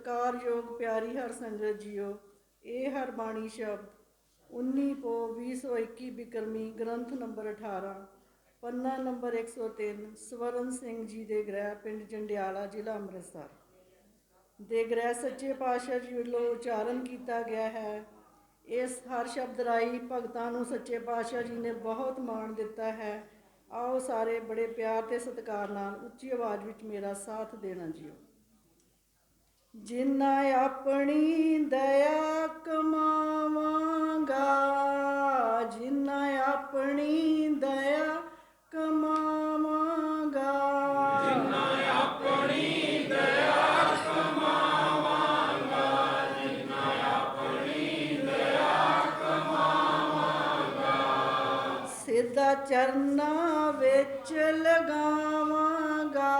ਸਤਕਾਰਯੋਗ ਪਿਆਰੀ ਹਰ ਸੰਗਤ ਜੀਓ, ਇਹ ਹਰ ਬਾਣੀ ਸ਼ਬਦ 19 ਪੋ 2021 ਬਿਕਰਮੀ ਗ੍ਰੰਥ ਨੰਬਰ 18 ਪੰਨਾ ਨੰਬਰ 103 ਸਵਰਨ ਸਿੰਘ ਜੀ ਦੇ ਗ੍ਰਹਿ ਪਿੰਡ ਜੰਡਿਆਲਾ, ਜ਼ਿਲ੍ਹਾ ਅੰਮ੍ਰਿਤਸਰ। ਦੇ ਗ੍ਰਹਿ ਸੱਚੇ ਪਾਤਸ਼ਾਹ ਜੀ ਵੱਲੋਂ ਉਚਾਰਨ ਕੀਤਾ ਗਿਆ ਹੈ। ਇਸ ਹਰ ਸ਼ਬਦ ਰਾਈ ਭਗਤਾਂ ਨੂੰ ਸੱਚੇ ਪਾਤਸ਼ਾਹ ਜੀ ਨੇ ਬਹੁਤ ਮਾਣ ਦਿੱਤਾ ਹੈ। ਆਓ ਸਾਰੇ ਬੜੇ ਪਿਆਰ ਤੇ ਸਤਿਕਾਰ ਨਾਲ ਉੱਚੀ ਆਵਾਜ਼ ਵਿੱਚ ਮੇਰਾ ਸਾਥ ਦੇਣਾ ਜੀਓ। ਜਿੰਨਾ ਆਪਣੀ ਦਇਆ ਕਮਾਵਾਂਗਾ ਜਿੰਨਾ ਆਪਣੀ ਦਇਆ ਕਮਾਵਾਂਗਾ। ਜਿੰਨਾ ਸਿੱਧਾ ਚਰਨਾਂ ਵਿੱਚ ਲਗਾਵਾਂਗਾ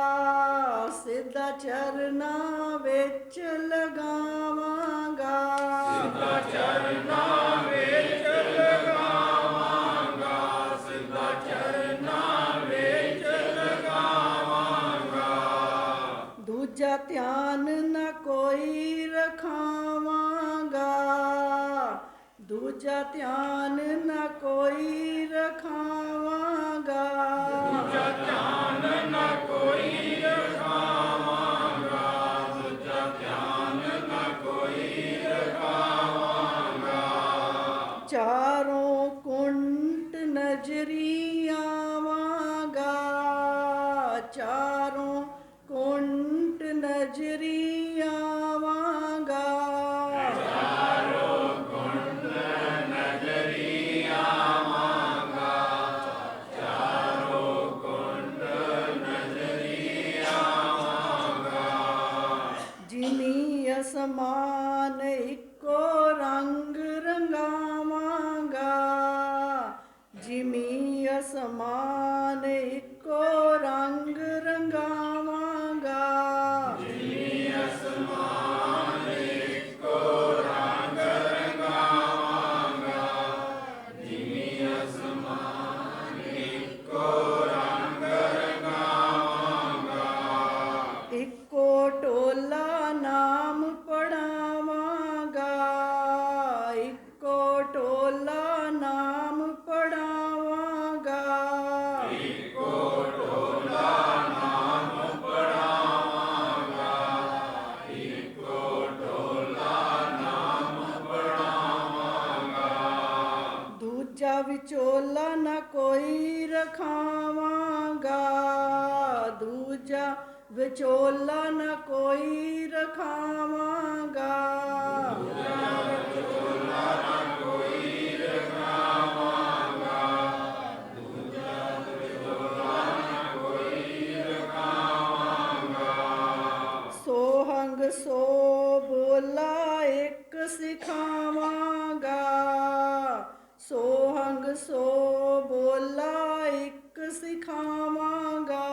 ਸਿੱਧਾ ਚਰਨਾਂ ਵਿੱਚ ਲਗਾਵਾਂਗਾ। ਸਿੱਧਾ ਚਰਨਾਂ ਵਿੱਚ ਲਗਾਵਾਂਗਾ ਸਿੱਧਾ ਚਰਨਾਂ ਵਿੱਚ ਲਗਾਵਾਂਗਾ ਦੂਜਾ ਧਿਆਨ ਨਾ ਕੋਈ ਰਖਾਵਾਂਗਾ। ਦੂਜਾ ਧਿਆਨ raggeri light. ਵਿਚੋਲਾ ਨਾ ਕੋਈ ਰਖਾਵਾਂਗਾ। ਦੂਜਾ ਵਿਚੋਲਾ ਨਾ ਕੋਈ ਰਖਾਵਾਂਗਾ। ਇੱਕ ਸਿਖਾਵਾਂਗਾ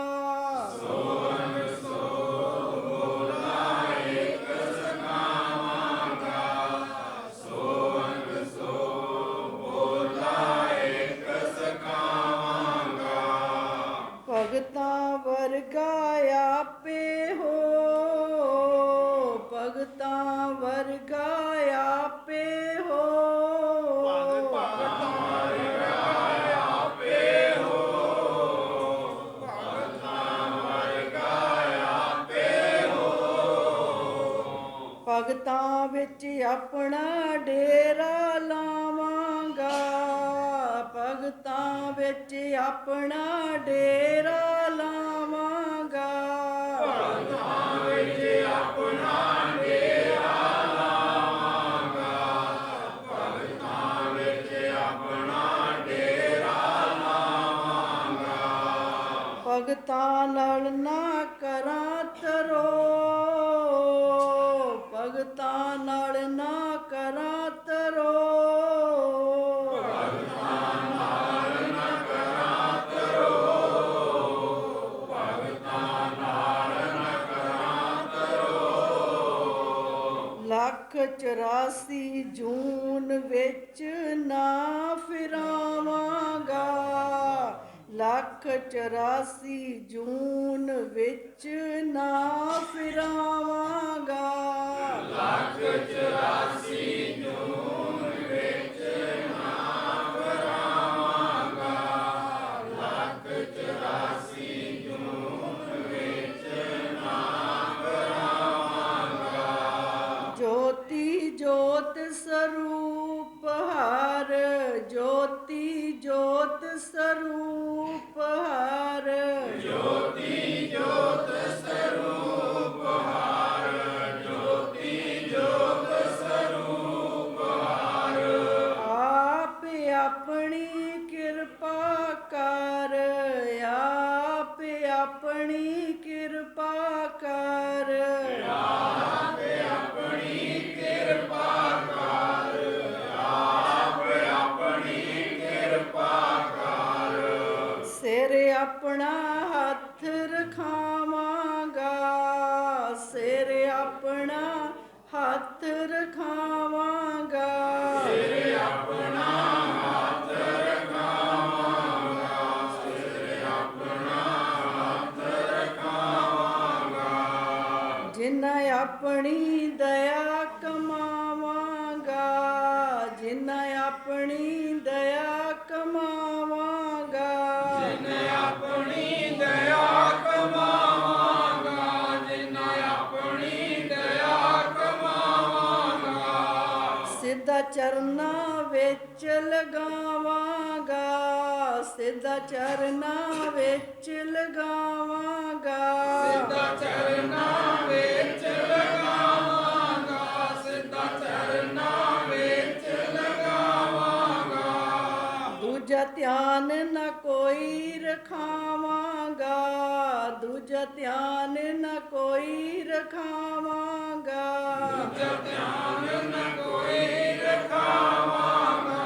ਵਿੱਚ ਆਪਣਾ ਡੇਰਾ ਲਾਵਾਂਗਾ। ਭਗਤਾਂ ਵਿੱਚ ਆਪਣਾ ਡੇਰਾ ਲਾਵਾਂਗਾ। ਭਗਤਾਂ ਵਿੱਚ ਆਪਣਾ ਡੇਰਾ ਲਾਵਾਂਗਾ ਭਗਤਾਂ ਵਿੱਚ ਆਪਣਾ ਡੇਰਾ ਲਾਵਾਂਗਾ ਭਗਤਾਂ ਨਾਲ ਨਾ ਕਰਾਂ ਤਰੋ ਭਗਤਾਂ ਨਾਲ ਨਾ ਕਰਾਂ ਤਰੋ। ਲੱਖ 84 ਜੂਨ ਵਿੱਚ ਨਾ ਫਿਰਾਵਾਂਗਾ। ਲੱਖ 84 ਜੂਨ ਵਿੱਚ ਨਾ ਫਿਰਾਵਾਂਗਾ। ਜੋਤ ਸਰੂਪ ਹਰ ਜੋਤੀ ਜੋਤ ਸਰੂਪ ਆਪਣਾ ਹੱਥ ਰਖਾਵਾਂਗਾ ਸਿਰ ਆਪਣਾ ਹੱਥ ਰਖਾਵਾਂਗਾ। ਸਿਰ ਆਪਣਾ ਹੱਥ ਰਖਾਵਾਂਗਾ ਸਿਰ ਆਪਣਾ ਹੱਥ ਰਖਾਵਾਂਗਾ। ਜਿਨ੍ਹਾਂ ਆਪਣੀ ਦਇਆ ਸਿੱਧਾ ਚਰਨਾਂ ਵਿੱਚ ਲਗਾਵਾਂਗਾ। ਸਿੱਧਾ ਚਰਨਾਂ ਵਿੱਚ ਲਗਾਵਾਂਗਾ ਸਿੱਧਾ ਚਰਨਾਂ ਵਿੱਚ ਲਗਾਵਾਂਗਾ। ਦੂਜਾ ਧਿਆਨ ਨਾ ਕੋਈ ਰਖਾਵਾਂਗਾ ਦੂਜਾ ਧਿਆਨ ਨਾ ਕੋਈ ਰਖਾਵਾਂਗਾ। ਧਿਆਨ ਨ ਕੋਈ ਰਖਾਵਾਂਗਾ।